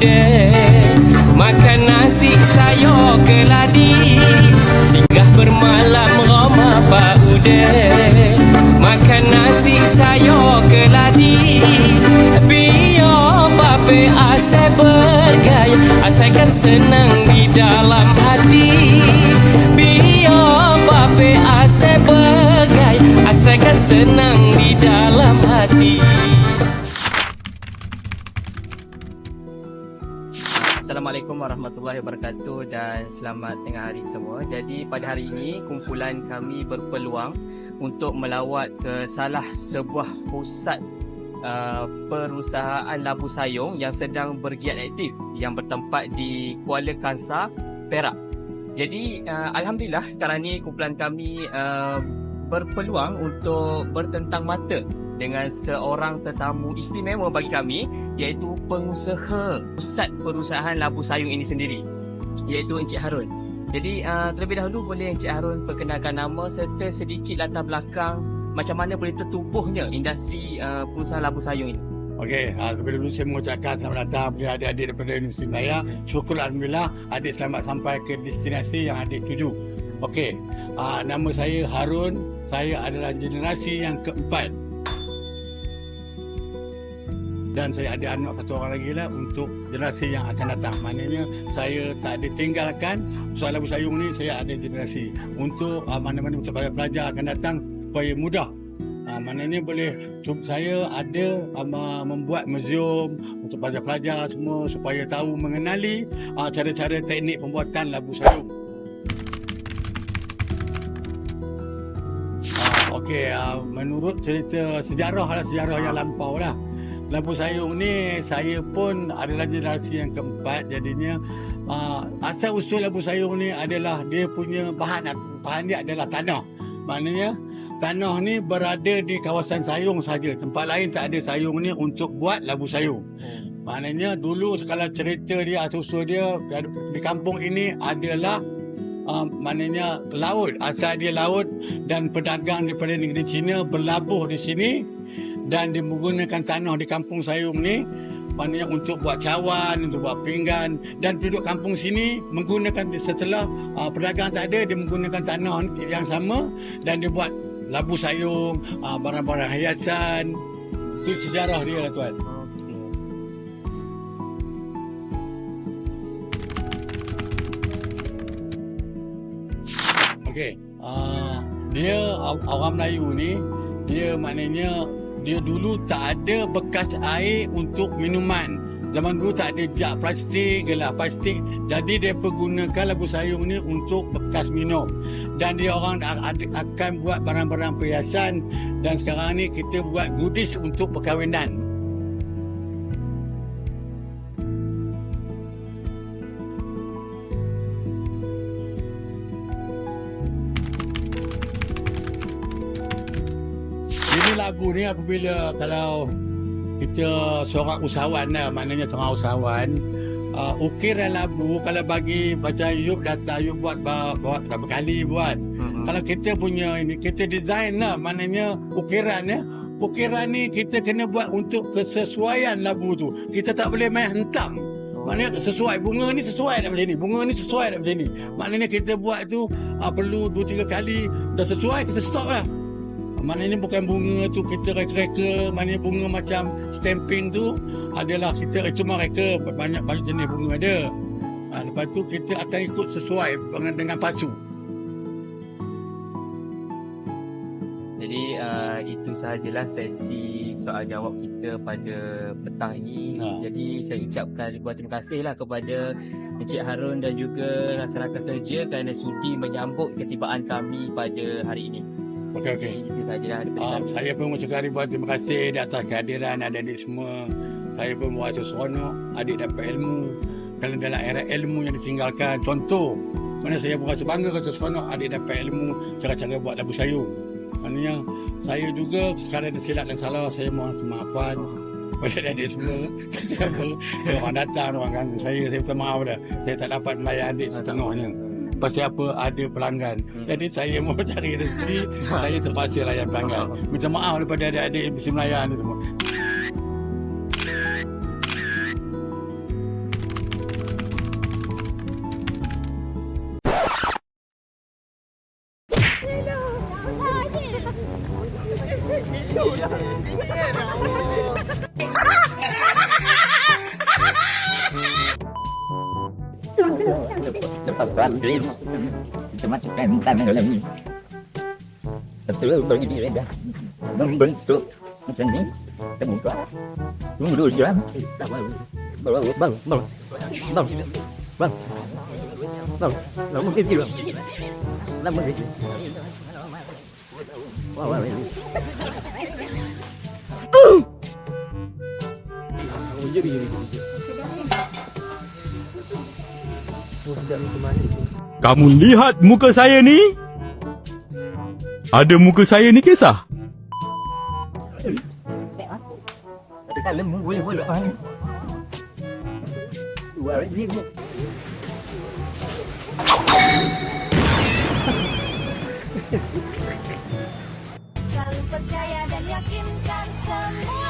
udeh Makan nasi sayur keladi Singgah bermalam Roma Pak Makan nasi sayur keladi Biar bape asal bergaya. Asalkan senang di dalam hati Biar bape asal bergaya. Asalkan senang Assalamualaikum warahmatullahi wabarakatuh dan selamat tengah hari semua. Jadi pada hari ini kumpulan kami berpeluang untuk melawat ke salah sebuah pusat uh, perusahaan labu sayung yang sedang bergiat aktif yang bertempat di Kuala Kangsar, Perak. Jadi uh, alhamdulillah sekarang ni kumpulan kami uh, berpeluang untuk bertentang mata dengan seorang tetamu istimewa bagi kami iaitu pengusaha pusat perusahaan labu sayung ini sendiri iaitu Encik Harun. Jadi uh, terlebih dahulu boleh Encik Harun perkenalkan nama serta sedikit latar belakang macam mana boleh tertubuhnya industri uh, perusahaan labu sayung ini. Okey, uh, lebih dulu saya mengucapkan selamat datang kepada adik-adik daripada Universiti Melayu. Syukur Alhamdulillah adik selamat sampai ke destinasi yang adik tuju. Okey, uh, nama saya Harun. Saya adalah generasi yang keempat. Dan saya ada anak satu orang lagi lah untuk generasi yang akan datang. Maknanya saya tak ada tinggalkan usaha labu sayung ni saya ada generasi. Untuk uh, mana-mana untuk pelajar akan datang supaya mudah Ha, maknanya boleh saya ada um, membuat museum untuk pelajar-pelajar semua supaya tahu mengenali uh, cara-cara teknik pembuatan labu sayung. Okey, uh, menurut cerita sejarah lah sejarah yang lampau lah. Labu sayung ni saya pun adalah generasi yang keempat jadinya uh, asal usul labu sayung ni adalah dia punya bahan bahan dia adalah tanah. Maknanya tanah ni berada di kawasan sayung saja. Tempat lain tak ada sayung ni untuk buat labu sayung. Maknanya dulu kalau cerita dia asal dia di kampung ini adalah uh, maknanya laut. Asal dia laut dan pedagang daripada negeri Cina berlabuh di sini dan dia menggunakan tanah di kampung sayung ni maknanya untuk buat cawan, untuk buat pinggan dan penduduk kampung sini menggunakan setelah uh, pedagang tak ada dia menggunakan tanah yang sama dan dia buat labu sayung, uh, barang-barang hiasan. Itu sejarah dia lah tuan. Okey. Uh, dia or- orang Melayu ni dia maknanya dia dulu tak ada bekas air untuk minuman. Zaman dulu tak ada jak plastik, gelas plastik. Jadi dia pergunakan labu sayung ni untuk bekas minum. Dan dia orang akan buat barang-barang perhiasan dan sekarang ni kita buat goodies untuk perkahwinan. Lagu ni apabila kalau kita seorang usahawan lah, maknanya seorang usahawan, uh, ukiran labu kalau bagi macam Yub datang, Yub buat buat berapa kali buat. Hmm. Kalau kita punya ini, kita design lah, maknanya ukiran ya. Ukiran ni kita kena buat untuk kesesuaian labu tu. Kita tak boleh main hentam. Maknanya sesuai bunga ni sesuai dah macam ni. Bunga ni sesuai dah macam ni. Maknanya kita buat tu uh, perlu 2 3 kali dah sesuai kita stop lah. Maknanya bukan bunga tu kita reka-reka, maknanya bunga macam stamping tu adalah kita cuma reka banyak banyak jenis bunga ada. Ha, lepas tu kita akan ikut sesuai dengan, dengan pasu. Jadi uh, itu sahajalah sesi soal jawab kita pada petang ini. Ha. Jadi saya ucapkan ribuan terima kasihlah kepada Encik Harun dan juga rakan-rakan kerja kerana sudi menyambut ketibaan kami pada hari ini. Okey okey. Itu sahajalah daripada Uh, kami. saya pun mengucapkan ribuan terima kasih di atas kehadiran adik-adik semua. Saya pun merasa seronok adik dapat ilmu. Kalau dalam era ilmu yang ditinggalkan, contoh. Mana saya merasa bangga kata seronok adik dapat ilmu cara-cara buat labu sayur. Maknanya saya juga sekarang ada silap dan salah, saya mohon kemaafan pada adik semua. Siapa orang datang, orang ganggu saya, saya minta maaf dah. Saya tak dapat melayan adik setengahnya pasal apa ada pelanggan. Hmm. Jadi saya mau cari rezeki, saya terpaksa layan pelanggan. Minta maaf daripada adik-adik yang mesti melayan semua. Hello. Hello. Chúng ta có ăn cái Chúng ta có cái chúng ta nên là Tập tử lúc bưng đi lên ra Bưng bưng tụ Nó chân đi Tập bụng quá Chúng ta đuôi lắm Bao bao bao bao Bao Bao Bao Nó không kịp gì rồi Nó không kịp gì Wow, wow, wow. Oh, jadi jadi. Kamu lihat muka saya ni? Ada muka saya ni kisah? Ada boleh boleh? Selalu percaya dan yakinkan semua